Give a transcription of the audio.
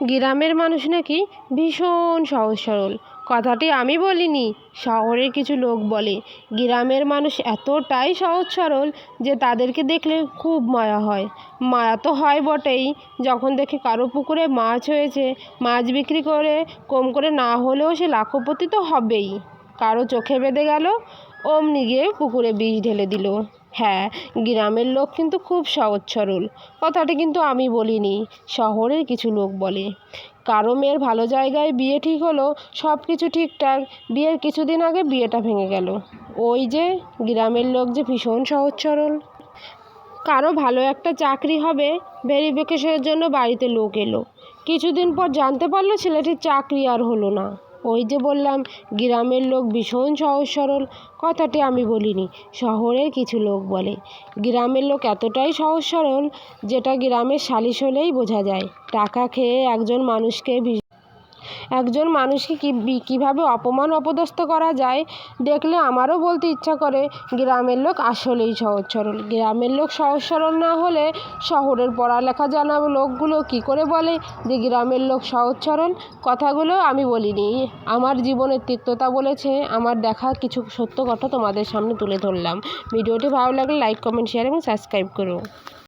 গ্রামের মানুষ নাকি ভীষণ সহজ সরল। কথাটি আমি বলিনি, শহরের কিছু লোক বলে। গ্রামের মানুষ এতটাই সহজ সরল যে তাদেরকে দেখলে খুব মায়া হয়। মায়া তো হয় বটেই, যখন দেখে কারও পুকুরে মাছ হয়েছে, মাছ বিক্রি করে কম করে না হলেও সে লাখপতি তো হবেই। কারও চোখে বেঁধে গেল, অমনি গিয়ে পুকুরে বিষ ঢেলে দিল। হ্যাঁ গ্রামের লোক কিন্তু খুব সহজ সরল কথাটা কিন্তু আমি বলিনি, শহরের কিছু লোক বলে। কারও মেয়ের ভালো জায়গায় বিয়ে ঠিক হলো সব কিছু ঠিকঠাক, বিয়ের কিছুদিন আগে বিয়েটা ভেঙে গেল। ওই যে, গ্রামের লোক যে ভীষণ সহজ সরল কারও ভালো একটা চাকরি হবে ভেরিফিকেশনের জন্য বাড়িতে লোক এলো। কিছুদিন পর জানতে পারল ছেলেটির চাকরি আর হলো না। ওই যে বললাম, গ্রামের লোক ভীষণ সহজ সরল, কথাটি আমি বলিনি, শহরের কিছু লোক বলে। গ্রামের লোক এতটাই সহজ সরল, যেটা গ্রামের সালিশ হলেই বোঝা যায়। টাকা খেয়ে একজন মানুষকে একজন মানুষকে কী কীভাবে অপমান অপদস্থ করা যায় দেখলে আমারও বলতে ইচ্ছা করে। গ্রামের লোক আসলেই সহজ সরল। গ্রামের লোক সহজ সরল না হলে শহরের পড়ালেখা জানা লোকগুলো কী করে বলে যে গ্রামের লোক সহজ সরল? কথাগুলো আমি বলিনি। আমার জীবনের তিক্ততা বলেছে, আমার দেখা কিছু সত্য কথা তোমাদের সামনে তুলে ধরলাম। ভিডিওটি ভালো লাগলে লাইক, কমেন্ট, শেয়ার এবং সাবস্ক্রাইব করো।